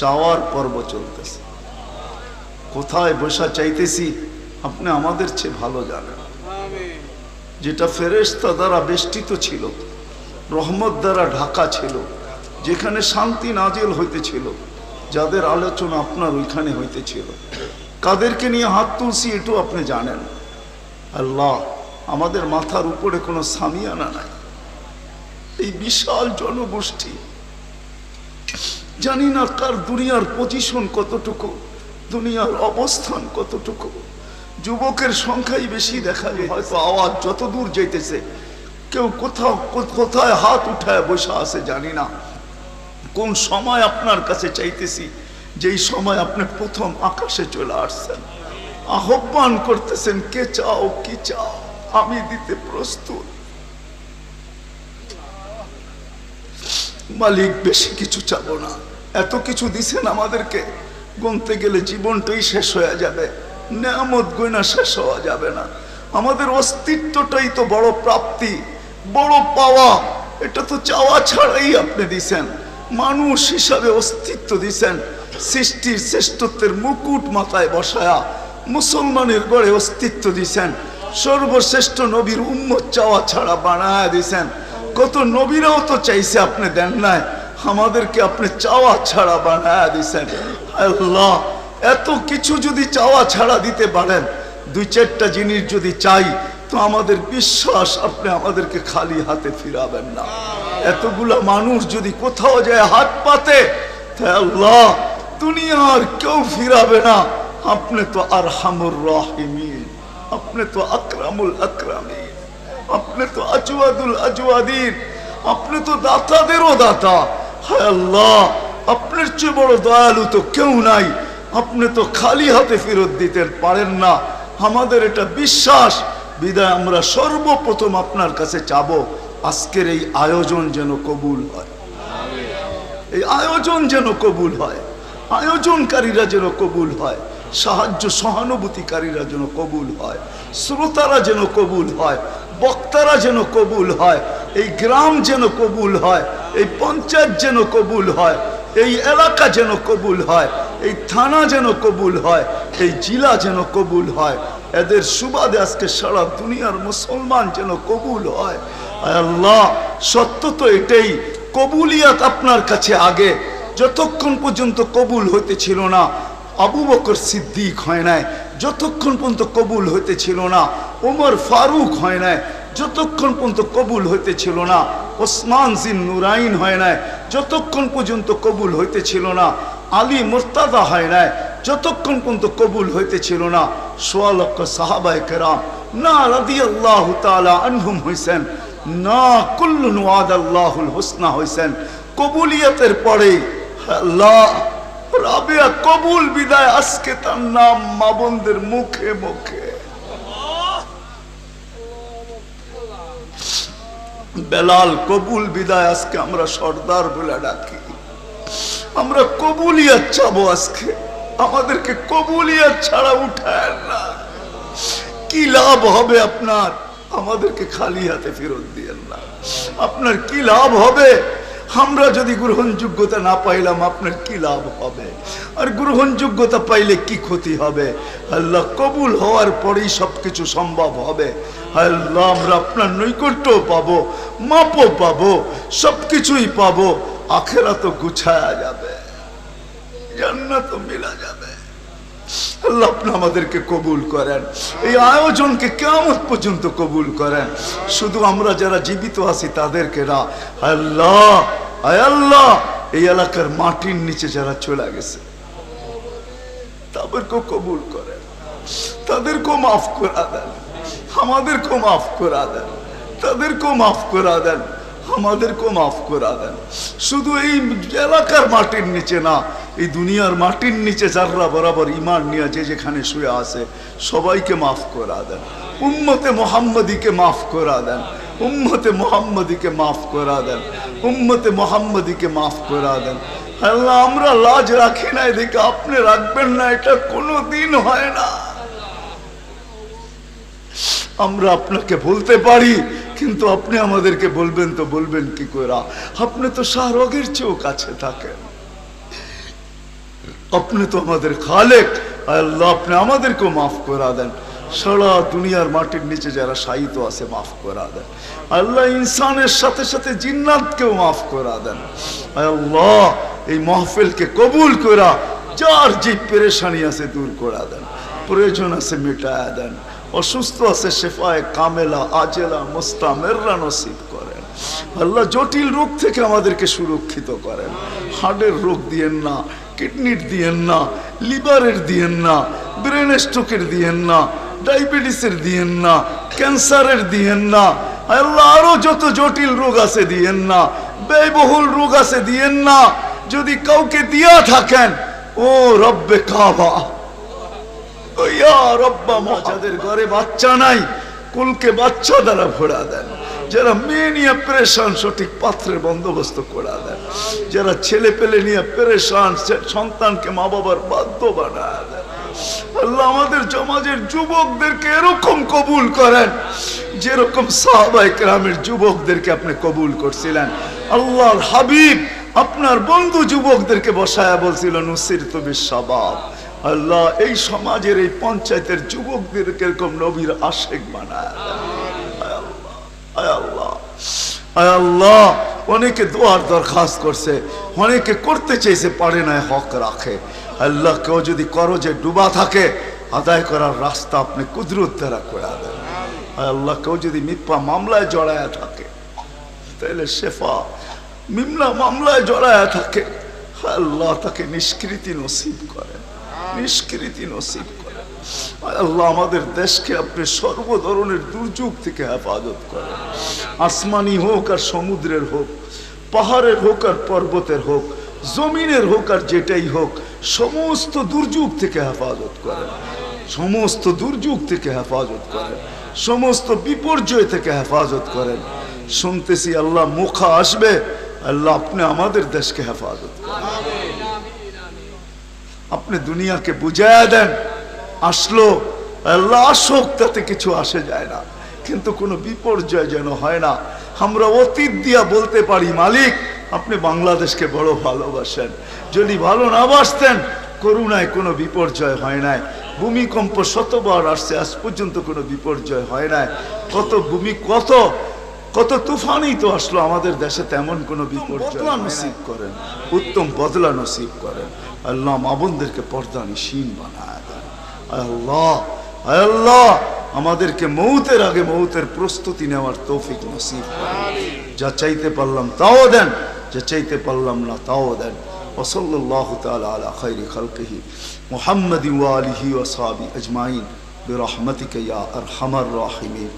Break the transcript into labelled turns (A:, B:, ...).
A: চাওয়ার পর্ব চলতেছে। কোথায় বসা চাইতেছি, আপনি আমাদের চেয়ে ভালো জানেন। যেটা ফেরেশতা দ্বারা বেষ্টিত ছিল, রহমত দ্বারা ঢাকা ছিল, যেখানে শান্তি নাজেল হইতেছিল, যাদের আলোচনা আপনার ওইখানে হইতেছিল। কাদেরকে নিয়ে হাত তুলছি এটু আপনি জানেন। আল্লাহ, আমাদের মাথার উপরে কোনো সামিয়ানা নাই। এই বিশাল জনগোষ্ঠী। জানি না কার দুনিয়ার পজিশন কতটুকু, দুনিয়ার অবস্থান কতটুকু। যুবকের সংখ্যাই বেশি দেখা যায়, হয়তো আওয়াজ যত দূর যাইতেছে, কেউ কোথাও কোথায় হাত উঠায় বসে আছে জানি না কোন সময় আপনার কাছে চাইতেছি, যেই সময় আপনি প্রথম আকাশে চলে আসছেন। আহ্বান করতেছেন, কে চাও, কি চাও? আমি দিতে প্রস্তুত। মালিক, বেশি কিছু চাবো না। এত কিছু দিছেন আমাদেরকে। গুনতে গেলে জীবনটাই শেষ হয়ে যাবে। নেয়ামত গয়না শেষ হওয়া যাবে না। আমাদের অস্তিত্বটাই তো বড় প্রাপ্তি, বড় পাওয়া। এটা তো চাওয়া ছাড়াই আপনি দিছেন। মানুষ হিসাবে অস্তিত্ব দিছেন। সৃষ্টির শ্রেষ্ঠত্বের মুকুট মাথায় বসায়া মুসলমানের গড়ে অস্তিত্ব দিছেন। সর্বশ্রেষ্ঠ নবীর উম্মত চাওয়া ছাড়া বানায় দিছেন। কত নবীরাও তো চাইছে আপনি দেন নাই। আমাদেরকে আপনি চাওয়া ছাড়া বানায় দিছেন। আল্লাহ, এত কিছু যদি চাওয়া ছাড়া দিতে পারেন, দুই চারটা জিনিস যদি চাই, তো আমাদের বিশ্বাস আপনি আমাদেরকে খালি হাতে ফিরাবেন না। এতগুলা মানুষ যদি কোথাও যায় হাত পাতে আল্লাহ, দুনিয়ার কেউ ফিরাবে না। আপনি তো আর হামুর রাহিমিন, আপনি তো আকরামুল আকরামিন, আপনি তো আজওয়াদুল আজওয়াদিন, আপনি তো দাতাদেরও দাতা। হায় আল্লাহ, আপনার চেয়ে বড় দয়ালু তো কেউ নাই। আপনি তো খালি হাতে ফেরত দিতে পারেন না। আমাদের এটা বিশ্বাস। বিদায়, আমরা সর্বপ্রথম আপনার কাছে চাবো, আজকের এই আয়োজন যেন কবুল হয়। এই আয়োজন যেন কবুল হয়। আয়োজনকারীরা যেন কবুল হয়। সাহায্য সহানুভূতিকারীরা যেন কবুল হয়। শ্রোতারা যেন কবুল হয়। বক্তারা যেন কবুল হয়। এই গ্রাম যেন কবুল হয়। এই পঞ্চায়েত যেন কবুল হয়, এই এলাকা যেন কবুল হয়, এই থানা যেন কবুল হয়, এই জেলা যেন কবুল হয়, এদের সুবাদে আজকে সারা দুনিয়ার মুসলমান যেন কবুল হয়। আল্লাহ, সত্য তো এটাই, কবুলিয়াত আপনার কাছে আগে, যতক্ষণ পর্যন্ত কবুল হইতেছিল না, আবু বকর সিদ্দিক হয় নাই, যতক্ষণ পর্যন্ত কবুল হইতেছিল না ওমর ফারুক হয় নাই, যতক্ষণ পর্যন্ত কবুল হইতেছিল না ওসমান জিন নুরাইন হয় নাই, যতক্ষণ পর্যন্ত কবুল হইতেছিল না, আলী মোর্তাদা হয় নাই, যতক্ষণ পর্যন্ত কবুল হইতেছিল না, সোয়া লক্ষ সাহাবায় কেরাম, না রাদি আল্লাহ তালা আনহুম হইছেন, না কুল্লুন ওয়াদ আল্লাহুল হোসনা হইছেন। কবুলিয়তের পরে আল্লাহ রাবিয়া কবুল বিদায়, আজকে তার নাম মা মুখে মুখে বেলাল, কবুল বিদায়, আজকে আমরা সর্দার বলে ডাকি। আমরা কবুলিয়াত চাবো আজকে। আমাদেরকে কবুলিয়াত ছাড়া উঠায় না। কি লাভ হবে আপনার? আমাদেরকে খালি হাতে ফেরত দিয়েন না। আপনার কি লাভ হবে? আমরা যদি গ্রহণযোগ্যতা না পাইলাম, আপনার কি লাভ হবে? আর গ্রহণযোগ্যতা পাইলে কি ক্ষতি হবে? আল্লাহ কবুল হওয়ার পরেই সব কিছু সম্ভব হবে। আল্লাহ, আমরা আপনার নৈকট্য পাবো, মাপও পাবো সব কিছুই পাবো। আখেরা তো গুছায়া যাবে। জান্নাত মিলা আল্লাহ আপনি আমাদেরকে কবুল করেন। এই আয়োজনকে কেমন পর্যন্ত কবুল করেন। শুধু আমরা যারা জীবিত আছি তাদেরকে না, আল্লাহ আল্লাহ, এই এলাকার মাটির নিচে যারা চলে গেছে, তাদেরকেও কবুল করেন। তাদেরকেও মাফ করা দেন। আমাদেরকেও মাফ করা দেন। তাদেরকেও মাফ করা দেন। আমাদেরকেও মাফ করা দেন। শুধু এই এলাকার মাটির নিচে না, এই দুনিয়ার মাটির নিচে যাররা বরাবর ইমান নিয়ে যে যেখানে শুয়ে আছে, সবাইকে মাফ করা দেন। উম্মতে মোহাম্মদীকে মাফ করা দেন। উম্মতে মোহাম্মদীকে মাফ করা দেন। উম্মতে মোহাম্মদীকে মাফ করা দেন। আল্লাহ, আমরা লাজ রাখি না, এদিকে আপনি রাখবেন না, এটা কোনো দিন হয় না। আমরা আপনাকে বলতে পারি কিন্তু আপনি আমাদেরকে বলবেন তো বলবেন কি করে আপনি তো শাহরগের চেয়েও কাছে থাকেন। আপনি তো আমাদের খালেক। আল্লাহ, আপনি আমাদেরকেও মাফ করা দেন। সারা দুনিয়ার মাটির নিচে যারা সাহিত্য আছে, মাফ করা দেন। আল্লাহ, ইনসানের সাথে সাথে জিন্নাতকেও মাফ করা দেন। আল্লাহ, এই মাহফিলকে কবুল করা যার যে পেরেশানি আছে দূর করা দেন। প্রয়োজন আছে মেটায়া দেন। অসুস্থ আছে শেফায় কামেলা, আজেলা, মোস্তামেররা নসিব করেন। আল্লাহ জটিল রোগ থেকে আমাদেরকে সুরক্ষিত করেন। হার্টের রোগ দিয়েন না, কিডনির দিয়েন না, লিভারের দিয়েন না, ব্রেন স্ট্রোকের দিয়েন না, ডায়াবেটিসের দিয়েন না, ক্যান্সারের দিয়েন না। আল্লাহ আরও যত জটিল রোগ আছে দিয়েন না, ব্যয়বহুল রোগ আছে দিয়েন না। যদি কাউকে দিয়া থাকেন, ও রব্বে কাবা। আল্লাহ আমাদের সমাজের যুবকদেরকে এরকম কবুল করেন, যেরকম সাহাবাই গ্রামের যুবকদেরকে আপনি কবুল করছিলেন। আল্লাহর হাবিব আপনার বন্ধু যুবকদেরকে বসায়া বলছিল নুসির তুমি সবাব। আল্লাহ এই সমাজের এই পঞ্চায়েতের যুবকদেরকে এরকম নবীর আশেক বানায়। অনেকে দোয়ার দরখাস্ত করছে, অনেকে করতে চেয়েছে পারে না হক রাখে। আল্লাহ, কেউ যদি করো যে ডুবা থাকে, আদায় করার রাস্তা আপনি কুদরত দ্বারা করে দেন। আল্লাহ, কেউ যদি মিথ্যা মামলায় জড়ায়া থাকে, তাহলে শেফা মিমলা মামলায় জড়ায়া থাকে। আল্লাহ তাকে নিষ্কৃতি নসিব করেন নিষ্কৃতি নসিব করেন। আল্লাহ আমাদের দেশকে আপনি সর্ব ধরনের দুর্যোগ থেকে হেফাজত করেন। আসমানি হোক আর সমুদ্রের হোক, পাহাড়ের হোক আর পর্বতের হোক, জমিনের হোক আর যেটাই হোক, সমস্ত দুর্যোগ থেকে হেফাজত করেন। সমস্ত দুর্যোগ থেকে হেফাজত করেন। সমস্ত বিপর্যয় থেকে হেফাজত করেন। শুনতেছি আল্লাহ মুখা আসবে, আল্লাহ আপনি আমাদের দেশকে হেফাজত করেন। আপনি দুনিয়াকে বুঝাইয়া দেন, আসলো, আল্লাহ আসুক, তাতে কিছু আসে যায় না। কিন্তু কোনো বিপর্যয় যেন হয় না। আমরা অতীত দিয়া বলতে পারি, মালিক, আপনি বাংলাদেশকে বড় ভালোবাসেন। যদি ভালো না বাসতেন, করুণায় কোনো বিপর্যয় হয় নাই। ভূমিকম্প শতবার আসছে, আজ পর্যন্ত কোনো বিপর্যয় হয় নাই। কত ভূমি, কত কত তুফানই তো আসলো আমাদের দেশে তেমন কোনো বিপর্যয় নসিব করেন উত্তম বদলা নসিব করেন আল্লাহ মা বোনদেরকে পর্দা নিশীন বানায় দেন আয় আল্লাহ আয় আল্লাহ আমাদেরকে মৌতের আগে মৌতের প্রস্তুতি নেওয়ার তৌফিক নসিব করেন যা চাইতে পারলাম তাও দেন যা চাইতে পারলাম না তাও দেন وصلى الله تعالى على خير خلقه محمد وآله وصحبه أجمعين برحمتك يا أرحم الراحمين